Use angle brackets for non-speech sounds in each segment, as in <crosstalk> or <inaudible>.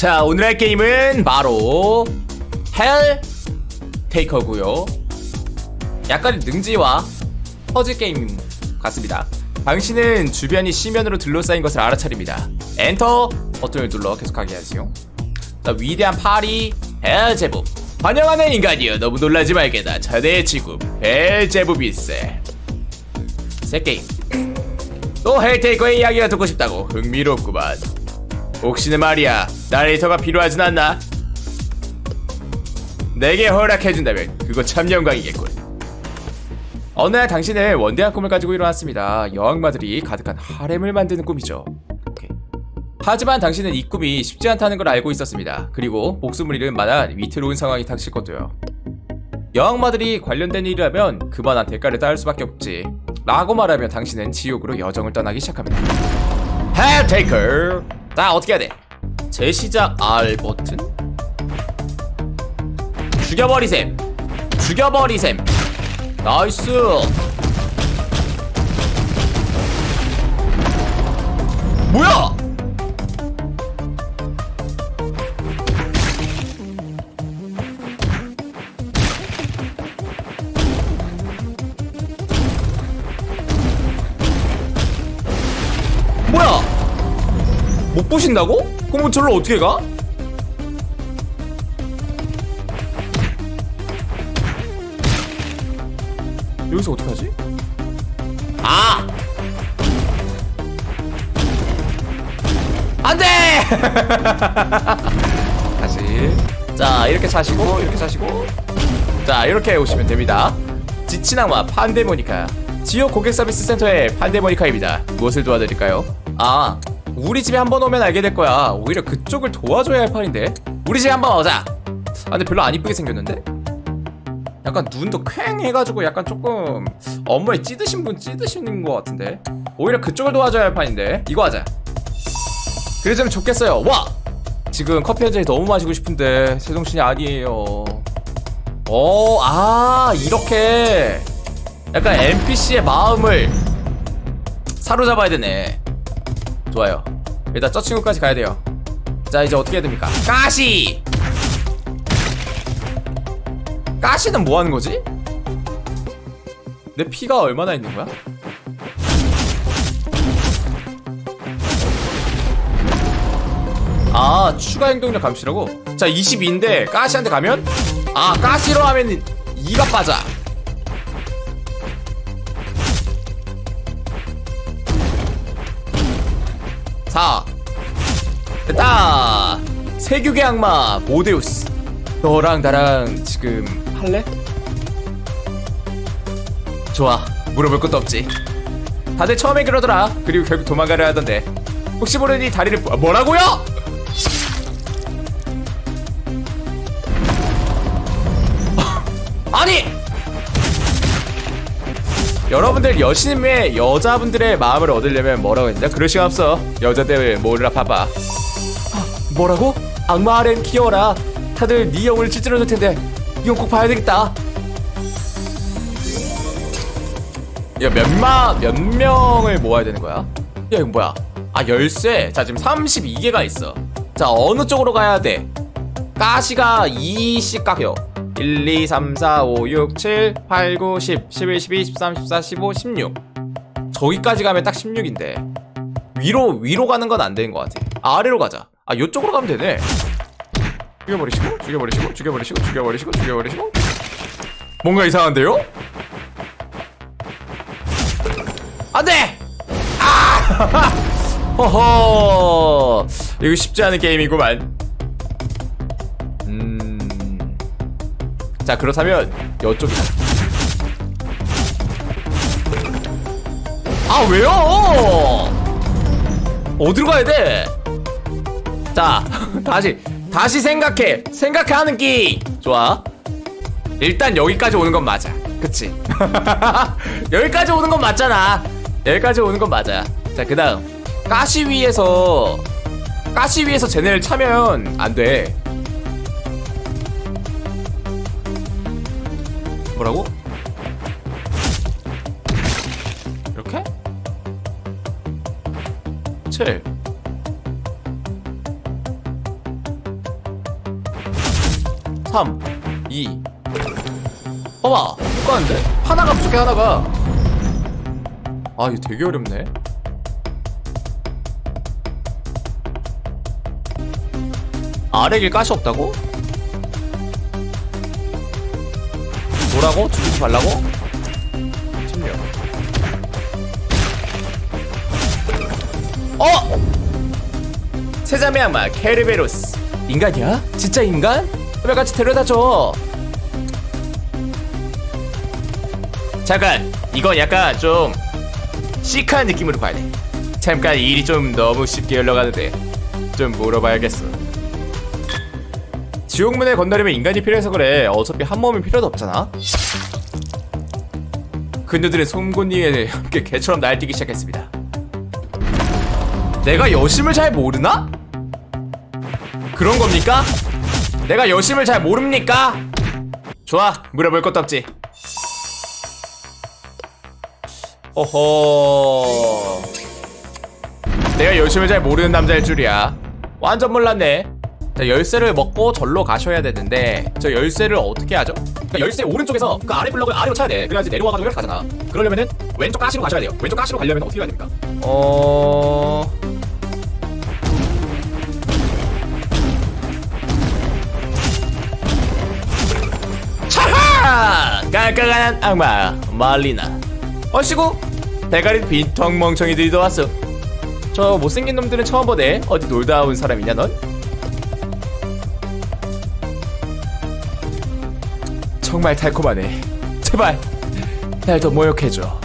자, 오늘 할 게임은 바로 헬 테이커고요. 약간 능지와 퍼즐 게임 같습니다. 당신은 주변이 시면으로 둘러싸인 것을 알아차립니다. 엔터 버튼을 눌러 계속하게 하지요. 자, 위대한 파리 헬제부 환영하는 인간이여 너무 놀라지 말게다 자네의 지구 헬제부일세 새 게임 또 헬테이커의 이야기가 듣고 싶다고 흥미롭구만 혹시는 말이야 나레이터가 필요하진 않나? 내게 허락해준다면 그거 참 영광이겠군. 어느 날 당신은 원대한 꿈을 가지고 일어났습니다. 여왕마들이 가득한 하렘을 만드는 꿈이죠. 하지만 당신은 이 꿈이 쉽지 않다는 걸 알고 있었습니다. 그리고 목숨을 잃은 만한 위태로운 상황이 닥칠 것도요. 여왕마들이 관련된 일이라면 그만한 대가를 따를 수밖에 없지. 라고 말하며 당신은 지옥으로 여정을 떠나기 시작합니다. 헬테이커 자 어떻게 해야 돼? 재시작 R 버튼. 죽여버리셈. 죽여버리셈. 나이스. 뭐야 못 보신다고? 그럼 저를 어떻게 가? 여기서 어떻게 하지? 아! 안 돼! <laughs> 다시. 자, 이렇게 차시고, 이렇게 차시고. 자, 이렇게 오시면 됩니다. 지친 악마 판데모니카. 지옥 고객 서비스 센터의 판데모니카입니다. 무엇을 도와드릴까요? 아, 우리 집에 한 번 오면 알게 될 거야. 오히려 그쪽을 도와줘야 할 판인데. 우리 집에 한 번 오자. 아, 근데 별로 안 이쁘게 생겼는데? 약간 눈도 퀭 해가지고 약간 조금 업무에 찌드신 분 찌드신 것 같은데 오히려 그쪽을 도와줘야 할 판인데 이거 하자 그래주면 좋겠어요 와 지금 커피 한 잔이 너무 마시고 싶은데 제정신이 아니에요 어 아 이렇게 약간 NPC의 마음을 사로잡아야 되네 좋아요 일단 저 친구까지 가야 돼요 자 이제 어떻게 해야 됩니까 가시 가시는 뭐 하는 거지? 내 피가 얼마나 있는 거야? 아 추가 행동력 감시라고? 자 22인데 가시한테 가면 아 가시로 하면 2가 빠져 세규의 악마 모데우스. 너랑 나랑 지금 할래? 좋아. 물어볼 것도 없지. 다들 처음에 그러더라. 그리고 결국 도망가려 하던데. 혹시 모르니 다리를 뭐- 뭐라고요? <laughs> 아니! 여러분들 여신의 여자분들의 마음을 얻으려면 뭐라고 했냐? 그럴 시간 없어. 여자들 모르라 봐봐. 뭐라고? 악마 아렌 귀여워라. 다들 네 영혼을 찌질러 줄 텐데 이건 꼭 봐야 되겠다. 야몇마몇 명을 모아야 되는 거야? 야 이거 뭐야? 아 열쇠. 자 지금 32개가 있어. 자 어느 쪽으로 가야 돼? 가시가 2씩 깎여 1, 2, 3, 4, 5, 6, 7, 8, 9, 10, 11, 12, 13, 14, 15, 16 저기까지 가면 딱 16인데. 위로 위로 가는 건 안 되는 것 같아. 아래로 가자 아 요쪽으로 가면 되네 죽여버리시고 죽여버리시고 죽여버리시고 죽여버리시고 죽여버리시고 뭔가 이상한데요? 안돼! 아! <laughs> 허허 이거 쉽지 않은 게임이구만 음... 자 그렇다면 이쪽이다 아 왜요? 어디로 가야 돼? 자 다시 다시 생각해. 생각하는 끼 좋아. 일단 여기까지 오는 건 맞아. 그치? <laughs> 여기까지 오는 건 맞잖아. 여기까지 오는 건 맞아. 자 그 다음. 가시 위에서 가시 위에서 쟤네를 차면 안돼. 뭐라고? 이렇게? 7 3 2 봐봐 똑같은데? 하나가 부족해 하나가 아 이거 되게 어렵네 아래 길 가시 없다고? 뭐라고? 죽이지 말라고? 침략 어! 세자매 악마 케르베로스 인간이야? 진짜 인간? 왜 같이 데려다줘. 잠깐 이건 약간 좀 시크한 느낌으로 봐야 돼. 잠깐 일이 좀 너무 쉽게 흘러가는데 좀 물어봐야겠어. 지옥문에 건너려면 인간이 필요해서 그래. 어차피 한 몸이 필요도 없잖아. 그녀들의 송곳니에 함께 개처럼 날뛰기 시작했습니다. 내가 여심을 잘 모르나? 그런 겁니까? 내가 여심을 잘 모릅니까? 좋아 물어볼 것도 없지. 어허. 내가 여심을 잘 모르는 남자일 줄이야. 완전 몰랐네. 자 열쇠를 먹고 절로 가셔야 되는데 저 열쇠를 어떻게 하죠? 그러니까 열쇠 오른쪽에서 그 아래 블럭을 아래로 쳐야 돼. 그래야지 내려와가지고 가잖아. 그러려면은 왼쪽 가시로 가셔야 돼요. 왼쪽 가시로 가려면 어떻게 가야 됩니까? 어... 깔깔한 악마 말리나. 어시고 대가리 빈통 멍청이들이 도 왔어 저 못생긴 놈들은 처음 보네. 어디 놀다 온 사람이냐 넌? 정말 달콤하네. 제발 날 더 모욕해줘.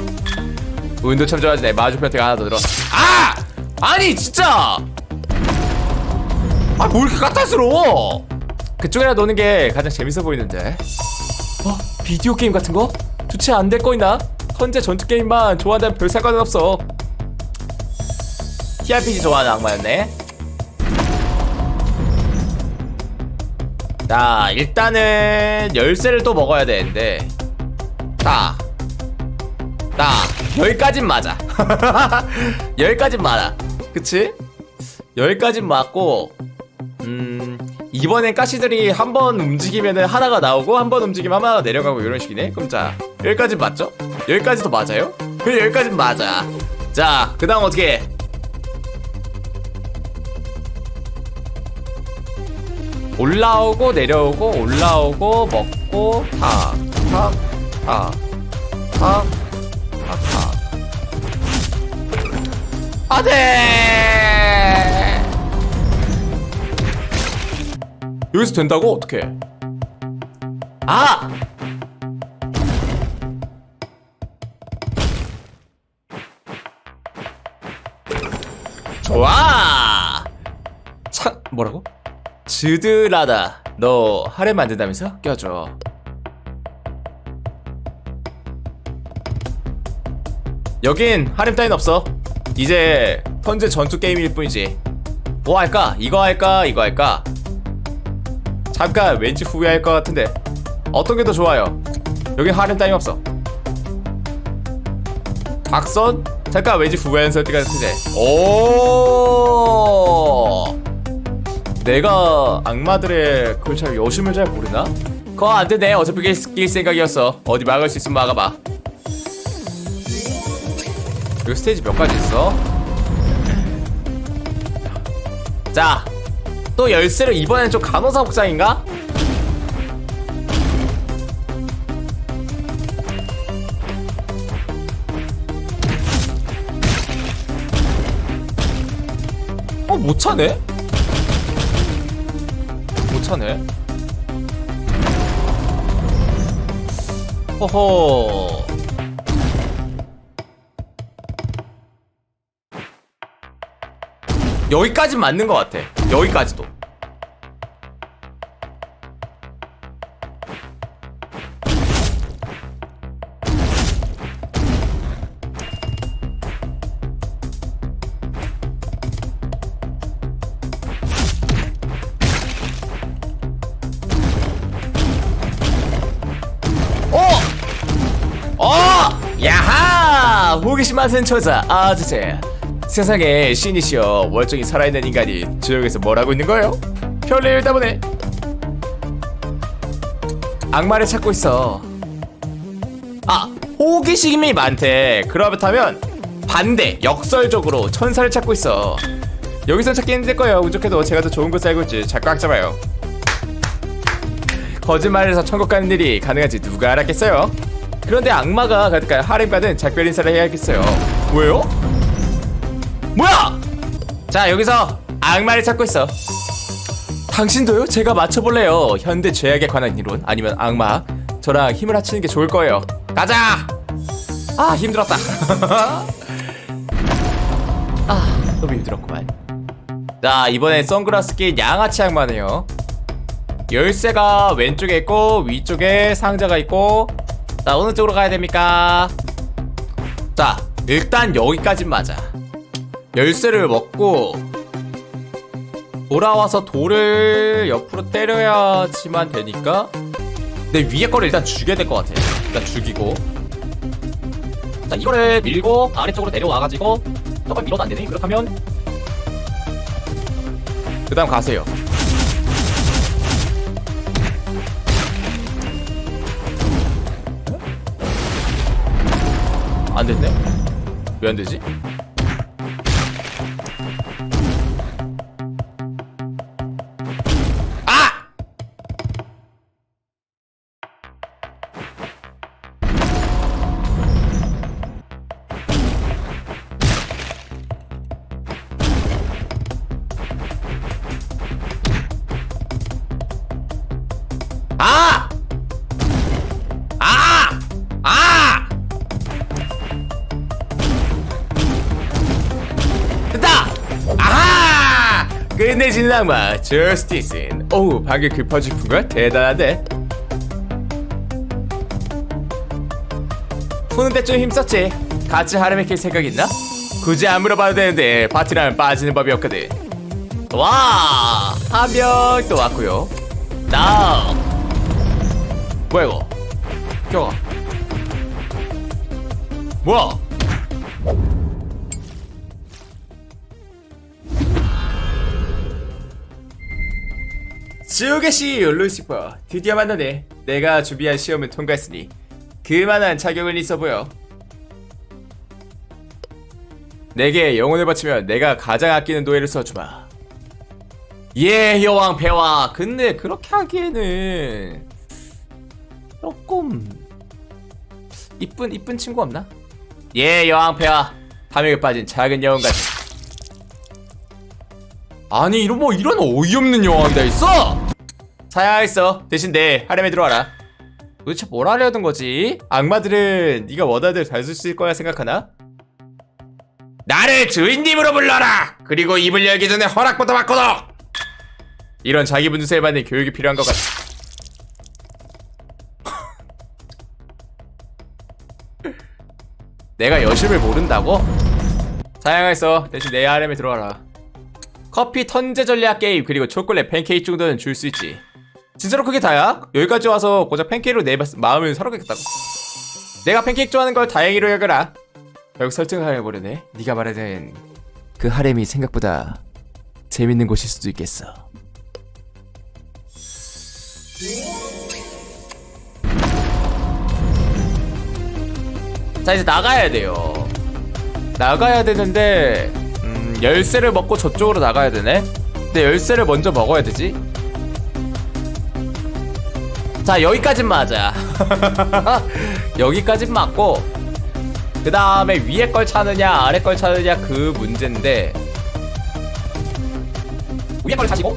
운도 참 좋아지네 마주편 태가 하나 더 들어 아! 아니 진짜! 아뭐 이렇게 까탈스러워? 그쪽이라 노는 게 가장 재밌어 보이는데. 어? 비디오 게임 같은 거? 주체 안 될 거 있나? 현재 전투 게임만 좋아한다면 별 상관은 없어 TRPG 좋아하는 악마였네 자 일단은 열쇠를 또 먹어야 되는데 딱딱 여기까진 맞아 <laughs> 여기까진 맞아 그치? 여기까진 맞고 음 이번엔 가시들이 한 번 움직이면 하나가 나오고 한 번 움직이면 하나가 내려가고 이런 식이네 그럼 자 여기까진 맞죠? 여기까지도 맞아요? 그래 여기까진 맞아 자 그 다음 어떻게 해? 올라오고 내려오고 올라오고 먹고 타타타타타타 안돼 여기서 된다고? 어떻게 아! 좋아! 참 뭐라고? 즈드라다. 너 하렘 만든다면서? 껴줘. 여긴 하렘 따윈 없어. 이제 현재 전투 게임일 뿐이지. 뭐 할까? 이거 할까? 이거 할까 잠깐 왠지 후회할 것 같은데 어떤 게 더 좋아요? 여긴 하렘 따윈 없어. 박선? 잠깐 왠지 후회하는 선택가 같은데. 오! 내가 악마들의 그걸 잘 여심을 잘 모르나? 그거 안 되네 어차피 낄, 낄 생각이었어. 어디 막을 수 있으면 막아봐. 여기 스테이지 몇 가지 있어? 자, 또 열쇠를 이번엔 좀 간호사 복장인가? 어, 못 차네? 못 차네? 허허. 여기까지 맞는 것 같아. 여기까지도. 어! 어! 호기심 많은 처자 아저씨 세상에 신이시여 월정이 살아있는 인간이 지역에서 뭘 하고 있는 거예요? 별일 때문에 악마를 찾고 있어. 아, 호기심이 많대. 그렇다면 반대, 역설적으로 천사를 찾고 있어. 여기서 찾기 힘들 거예요. 부족해도 제가 더 좋은 곳을 알고 있지. 잘꽉 잡아요. 거짓말을 해서 천국 가는 일이 가능한지 누가 알았겠어요? 그런데 악마가 가득한 하렘과는 작별 인사를 해야겠어요. 왜요? 뭐야? 자 여기서 악마를 찾고 있어. 당신도요? 제가 맞춰볼래요. 현대 죄악에 관한 이론 아니면 악마. 저랑 힘을 합치는 게 좋을 거예요. 가자. 아 힘들었다. <laughs> 아 너무 힘들었구만. 자 이번엔 선글라스 낀 양아치 악마네요. 열쇠가 왼쪽에 있고 위쪽에 상자가 있고 자 어느 쪽으로 가야 됩니까? 자 일단 여기까진 맞아 열쇠를 먹고 돌아와서 돌을 옆으로 때려야지만 되니까 내 위에 거를 일단 죽여야 될 것 같아 일단 죽이고 자 이거를 밀고 아래쪽으로 내려와가지고 저걸 밀어도 안 되네 그렇다면 그 다음 가세요 안 됐네? 왜 안 되지? 악마 저스티슨 오우 방금 그 퍼즐 푼거 대단하대. 푸는데 좀 힘썼지? 같이 하렘에 킬 생각 있나? 굳이 안 물어봐도 되는데 파티라면 빠지는 법이 없거든. 와! 한 명 또 왔고요. 나 뭐야 이거? 껴가. 뭐야 지옥의 CEO 루시퍼. 드디어 만나네. 내가 준비한 시험은 통과했으니 그만한 자격은 있어 보여. 내게 영혼을 바치면 내가 가장 아끼는 노예를 써주마. 예 여왕 배와. 근데 그렇게 하기에는 조금 이쁜 이쁜 친구 없나? 예 여왕 배와. 탐욕에 빠진 작은 여왕같이 아니 이런 뭐 이런 어이없는 여왕이 다 있어? 사양했어. 대신 내 하렘에 들어와라. 도대체 뭘 하려던 거지? 악마들은 네가 대로 잘쓸수 있을 거야 생각하나? 나를 주인님으로 불러라! 그리고 입을 열기 전에 허락부터 받거라 이런 자기 분수에 맞는 교육이 필요한 것 같아 <laughs> 내가 여심을 모른다고? 사양했어 대신 내 하렘에 들어와라. 커피 턴제 전략 게임 그리고 초콜릿 팬케이크 정도는 줄 수 있지 진짜로 그게 다야? 여기까지 와서 고작 팬케이크로 내 마- 마음을 사로겠다고. 내가 팬케이크 좋아하는 걸 다행히로 여겨라. 결국 설정을 해버리네. 네가 말하는 그 하렘이 생각보다 재밌는 곳일 수도 있겠어. 자 이제 나가야 돼요. 나가야 되는데 음, 열쇠를 먹고 저쪽으로 나가야 되네? 근데 열쇠를 먼저 먹어야 되지 자 여기까진 맞아 <laughs> 여기까진 맞고 그 다음에 위에 걸 찾느냐 아래 걸 찾느냐 그 문제인데 위에 걸 찾고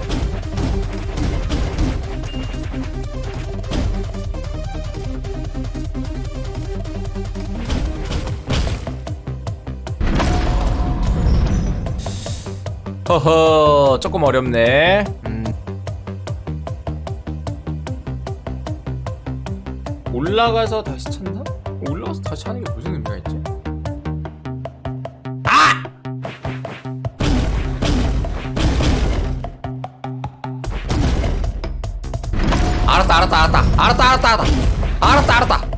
허허 조금 어렵네 올라가서 다시 찾나? 올라가서 다시 하는 게 무슨 의미가 있지? 아! 알았다 알았다 알았다 알았다 알았다 알았다 알았다 알았다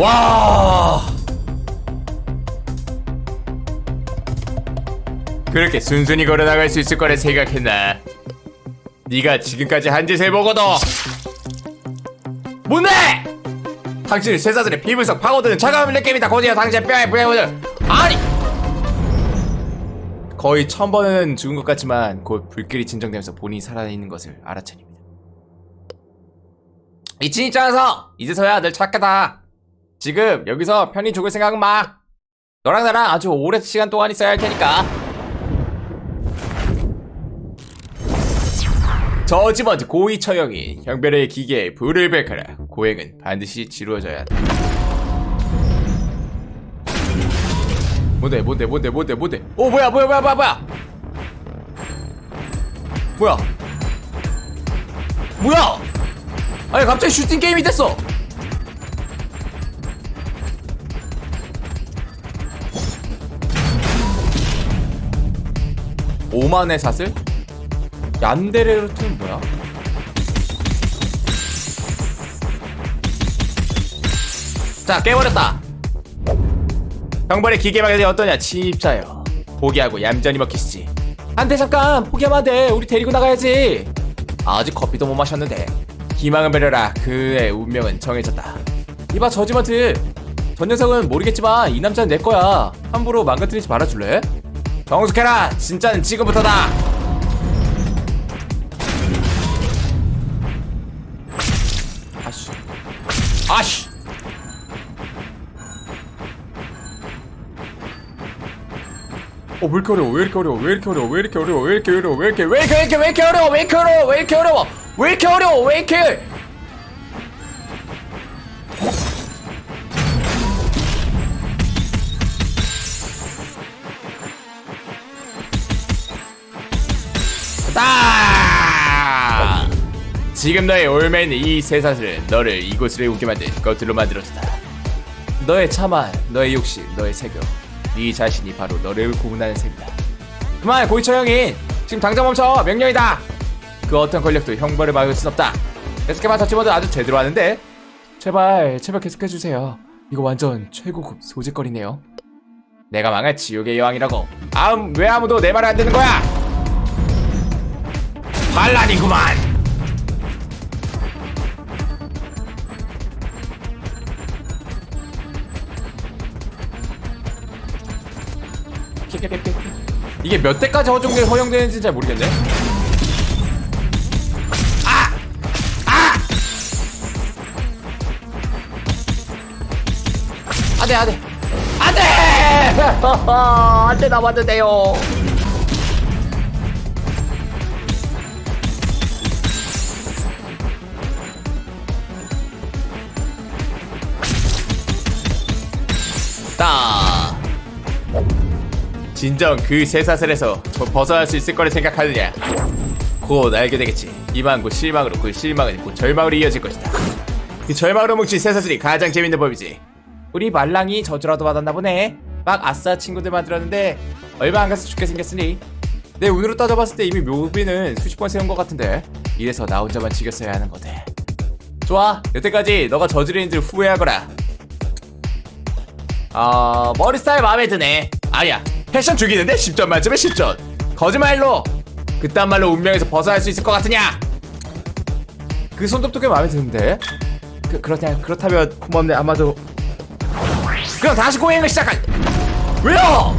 와 그렇게 순순히 걸어나갈 수 있을 거라 생각했나? 네가 지금까지 한 짓을 보고도 뭔데 당신은 쇠사슬의 피부석 파고드는 차가움을 느낍니다 곧이어 당신의 뼈에 부여오는 아니! 거의 천 번은 죽은 것 같지만 곧 불길이 진정되면서 본인이 살아있는 것을 알아차립니다. 이친 입장에서 이제서야 늘 찾겠다. 지금 여기서 편히 죽을 생각은 마. 너랑 나랑 아주 오랜 시간 동안 있어야 할 테니까 저지먼트 고위 처형이 형별의 기계에 불을 밝혀라 고행은 반드시 치루어져야 한다. 뭔데 뭔데 뭔데 뭔데 뭔데? 오 뭐야 뭐야 뭐야 뭐야 뭐야? 뭐야? 아니 갑자기 슈팅 게임이 됐어! 오만의 사슬? 얀데레르트는 뭐야? 자 깨버렸다. 형벌의 기계막에 대해 어떠냐 침입자요 포기하고 얌전히 먹히시지. 안돼 잠깐. 포기하면 안돼. 우리 데리고 나가야지. 아직 커피도 못 마셨는데. 희망을 베려라. 그의 운명은 정해졌다. 이봐 저지먼트 전 녀석은 모르겠지만 이 남자는 내 거야. 함부로 망가뜨리지 말아줄래? 정숙해라. 진짜는 지금부터다 아씨 어, 왜 이렇게 어려워? 왜 이렇게 어려워? 왜 이렇게 어려워? 왜 이렇게 어려워? 왜 이렇게 어려워? 왜 이렇게 왜 이렇게 왜 이렇게 어려워? 왜 이렇게 어려워? 왜 이렇게 어려워? 왜 이렇게 어려워? 왜 이렇게 지금 너의 올맨 이 쇠사슬은 너를 이곳으로 오게 만든 것들로 만들어졌다. 너의 차만, 너의 욕심, 너의 세금, 네 자신이 바로 너를 구분하는 셈이다. 그만 고이처 형인 지금 당장 멈춰 명령이다. 그 어떤 권력도 형벌을 막을 순 없다. 계속해봐 저치모드 아주 제대로 하는데 제발 제발 계속해주세요. 이거 완전 최고급 소재거리네요. 내가 망할 지옥의 여왕이라고. 아음 왜 아무도 내 말을 안 듣는 거야? 반란이구만. 이게 몇 대까지 허용되, 허용되는지 잘 모르겠네. 아! 아! 안 돼, 안 돼. 안 돼! 안 돼, 남았는데요. 따. 진정 그 쇠사슬에서 저 벗어날 수 있을 거라 생각하느냐? 곧 알게 되겠지. 이만 곧 실망으로 그 실망은 곧 절망으로 이어질 것이다. 그 절망으로 뭉친 쇠사슬이 가장 재밌는 법이지. 우리 말랑이 저주라도 받았나 보네. 막 아싸 친구들 만 들었는데 얼마 안 가서 죽게 생겼으니 내 운으로 따져봤을 때 이미 묘비는 수십 번 세운 것 같은데 이래서 나 혼자만 지겼어야 하는 거대. 좋아. 여태까지 너가 저지른 줄 후회하거라. 어, 머리 스타일 마음에 드네. 아니야. 패션 죽이는데 10점 만점에 10점. 거짓말로. 그딴 말로 운명에서 벗어날 수 있을 것 같으냐? 그 손톱도 꽤 마음에 드는데. 그, 그렇냐, 그렇다면 고맙네. 아마도. 그럼 다시 고행을 시작할. 왜요?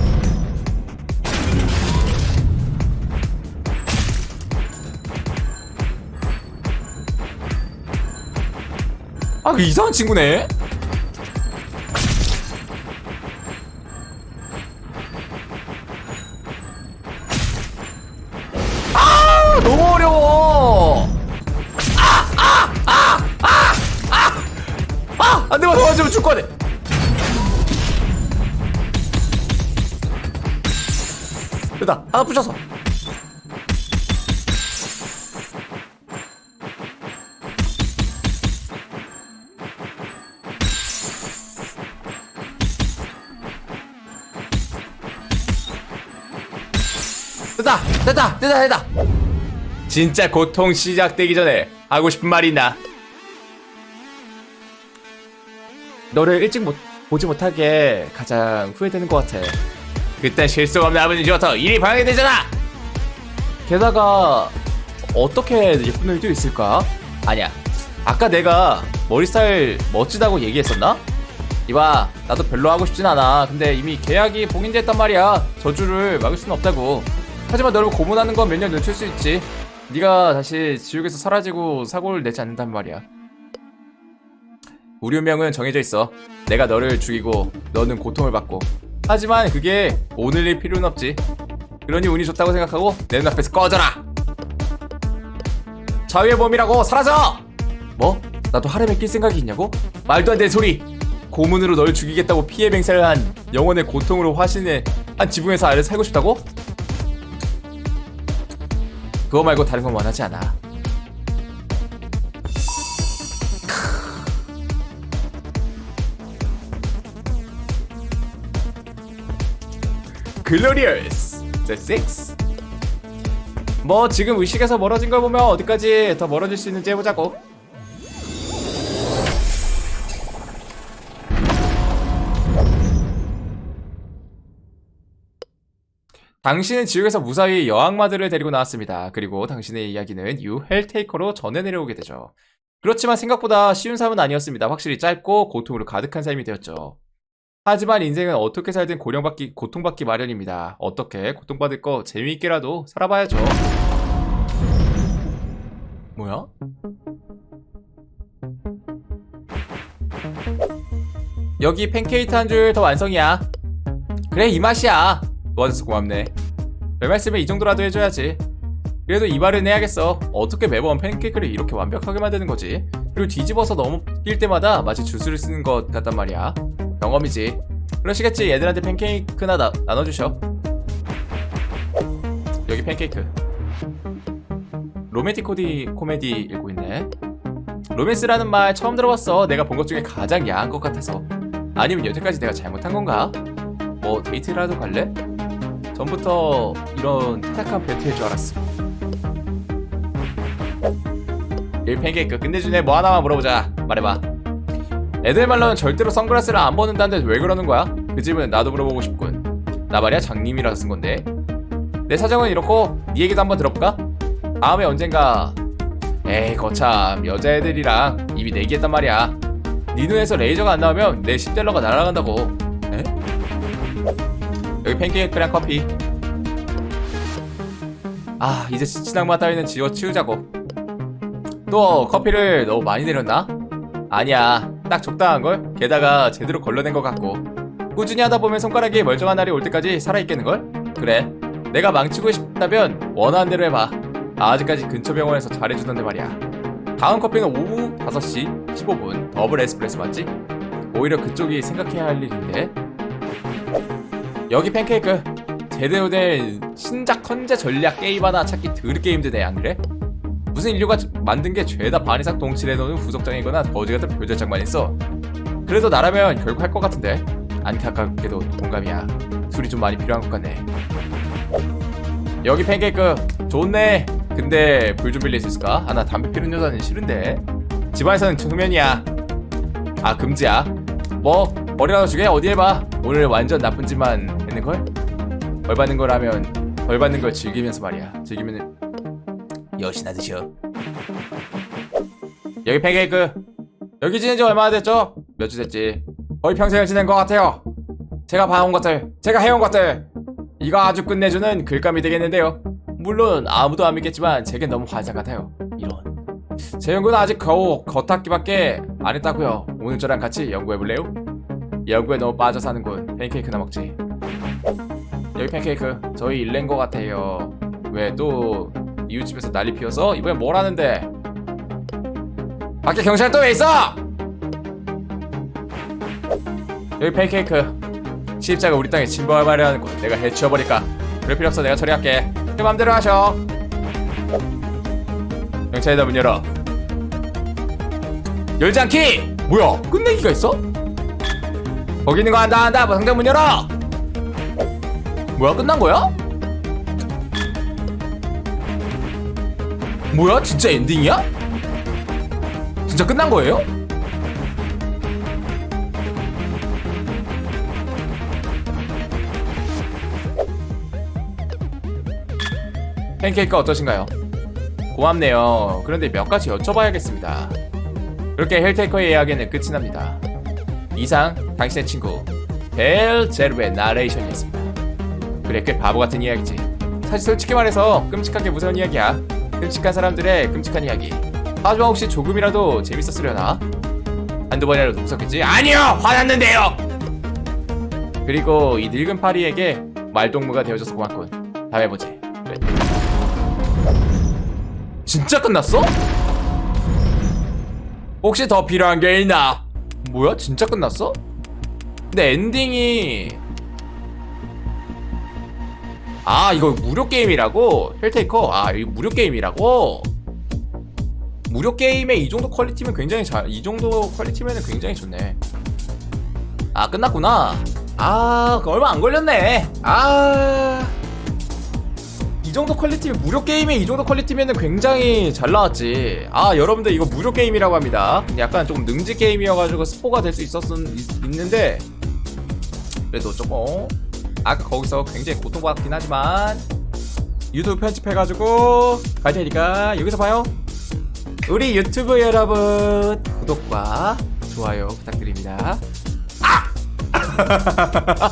아, 그 이상한 친구네. 부셔서 됐다 됐다 됐다 됐다 진짜 고통 시작되기 전에 하고 싶은 말이 있나? 너를 일찍 못, 보지 못하게 가장 후회되는 것 같아. 그때 실수 없는 아버지부터 일이 방해되잖아. 게다가 어떻게 예쁜 일도 있을까? 아니야. 아까 내가 머리 스타일 멋지다고 얘기했었나? 이봐, 나도 별로 하고 싶진 않아. 근데 이미 계약이 봉인됐단 말이야. 저주를 막을 수는 없다고. 하지만 너를 고문하는 건 몇 년 늦출 수 있지. 네가 다시 지옥에서 사라지고 사고를 내지 않는단 말이야. 우리 운명은 정해져 있어. 내가 너를 죽이고 너는 고통을 받고. 하지만 그게 오늘일 필요는 없지. 그러니 운이 좋다고 생각하고 내 눈앞에서 꺼져라. 자유의 몸이라고 사라져. 뭐? 나도 하렘에 낄 생각이 있냐고? 말도 안 되는 소리. 고문으로 널 죽이겠다고 피해 맹세를 한 영혼의 고통으로 화신의 한 지붕에서 아래 살고 싶다고? 그거 말고 다른 건 원하지 않아. 글로리어스 The 6. 뭐 지금 의식에서 멀어진 걸 보면 어디까지 더 멀어질 수 있는지 해보자고. 당신은 지옥에서 무사히 여악마들을 데리고 나왔습니다. 그리고 당신의 이야기는 유 헬테이커로 전해 내려오게 되죠. 그렇지만 생각보다 쉬운 삶은 아니었습니다. 확실히 짧고 고통으로 가득한 삶이 되었죠. 하지만 인생은 어떻게 살든 고령받기, 고통받기 마련입니다. 어떻게 고통받을 거 재미있게라도 살아봐야죠. 뭐야? 여기 팬케이크 한줄 더 완성이야. 그래 이 맛이야. 도와줘서 고맙네. 별 말씀을 이 정도라도 해줘야지. 그래도 이발은 해야겠어. 어떻게 매번 팬케이크를 이렇게 완벽하게 만드는 거지? 그리고 뒤집어서 넘길 때마다 마치 주스를 쓰는 것 같단 말이야. 경험이지. 그러시겠지. 얘들한테 팬케이크나 나, 나눠주셔. 여기 팬케이크. 로맨틱 코디 코미디 읽고 있네. 로맨스라는 말 처음 들어봤어. 내가 본 것 중에 가장 야한 것 같아서. 아니면 여태까지 내가 잘못한 건가? 뭐 데이트라도 갈래? 전부터 이런 타락한 벨트일 줄 알았어. 일 팬케이크 끝내주네 뭐 하나만 물어보자. 말해봐. 애들 말로는 절대로 선글라스를 안 벗는다는데 왜 그러는 거야? 그 질문 나도 물어보고 싶군. 나 말이야 장님이라서 쓴 건데. 내 사정은 이렇고 네 얘기도 한번 들어볼까? 다음에 언젠가 에이 거참 여자애들이랑 입이 내기했단 말이야. 네 눈에서 레이저가 안 나오면 내 10달러가 날아간다고. 에? 여기 팬케이크랑 커피. 아 이제 지치낭 맛 따위는 지워 치우자고. 또 커피를 너무 많이 내렸나? 아니야 딱 적당한걸? 게다가 제대로 걸러낸 것 같고 꾸준히 하다 보면 손가락이 멀쩡한 날이 올 때까지 살아있겠는걸? 그래 내가 망치고 싶다면 원하는 대로 해봐 아직까지 근처 병원에서 잘해주던데 말이야 다음 커피는 오후 5시 15분 더블 에스프레소 맞지? 오히려 그쪽이 생각해야 할 일인데 여기 팬케이크 제대로 된 신작 헌재 전략 게임 하나 찾기 드럽게 힘드네 안 그래? 무슨 인류가 만든 게 죄다 반 이상 동칠해놓은 후속장이거나 거지 같은 표절장만 있어. 그래도 나라면 결국 할 것 같은데. 안타깝게도 동감이야. 술이 좀 많이 필요한 것 같네. 여기 팬케이크 좋네. 근데 불 좀 빌릴 수 있을까? 아 나 담배 피우는 여자는 싫은데. 집안에서는 흑면이야. 아 금지야. 뭐 머리라도 주게 어디 해봐. 오늘 완전 나쁜 짓만 했는 걸? 벌 받는 거라면 벌 받는 걸 즐기면서 말이야. 즐기면 은 여신아 드셔. 여기 팬케이크. 여기 지낸 지 얼마나 됐죠? 몇 주 됐지. 거의 평생을 지낸 것 같아요. 제가 봐온 것들, 제가 해온 것들. 이거 아주 끝내주는 글감이 되겠는데요. 물론 아무도 안 믿겠지만 제겐 너무 환상 같아요. 이런. 제 연구는 아직 겨우 겉핥기밖에 안 했다고요. 오늘 저랑 같이 연구해볼래요? 연구에 너무 빠져 사는군. 팬케이크나 먹지. 여기 팬케이크. 저희 일낸 것 같아요. 왜 또 이웃집에서 난리 피워서 이번엔 뭘 하는데? 밖에 경찰 또 왜 있어? 여기 팬케이크. 시입자가 우리 땅에 침범하려 하는 곳 내가 해치워버릴까? 그럴 필요 없어 내가 처리할게. 내 맘대로 하셔. 경찰이다 문 열어. 열지 않기! 뭐야? 끝내기가 있어? 거기 있는 거 한다 한다. 뭐 상대 문 열어. 뭐야 끝난 거야? 뭐야? 진짜 엔딩이야? 진짜 끝난 거예요? 팬케이크가 어떠신가요? 고맙네요. 그런데 몇 가지 여쭤봐야겠습니다. 이렇게 헬테이커의 이야기는 끝이 납니다. 이상 당신의 친구 벨 제르의 나레이션이었습니다. 그래 꽤 바보 같은 이야기지. 사실 솔직히 말해서 끔찍하게 무서운 이야기야. 끔찍한 사람들의 끔찍한 이야기. 하지만 혹시 조금이라도 재밌었으려나? 한두 번이라도 무섭겠지? 아니요! 화났는데요! 그리고 이 늙은 파리에게 말동무가 되어줘서 고맙군. 다음에 보지. 진짜 끝났어? 혹시 더 필요한 게 있나? 뭐야? 진짜 끝났어? 근데 엔딩이 아 이거 무료 게임이라고? 헬테이커? 아 이거 무료 게임이라고? 무료 게임에 이 정도 퀄리티면 굉장히 잘 이 정도 퀄리티면은 굉장히 좋네. 아 끝났구나. 아 얼마 안 걸렸네. 아 이 정도 퀄리티면 무료 게임에 이 정도 퀄리티면은 굉장히 잘 나왔지. 아 여러분들 이거 무료 게임이라고 합니다. 약간 조금 능지 게임이어가지고 스포가 될 수 있었 있는데. 그래도 조금 아까 거기서 굉장히 고통받긴 하지만 유튜브 편집해가지고 갈 테니까 여기서 봐요 우리 유튜브 여러분 구독과 좋아요 부탁드립니다 아! <laughs>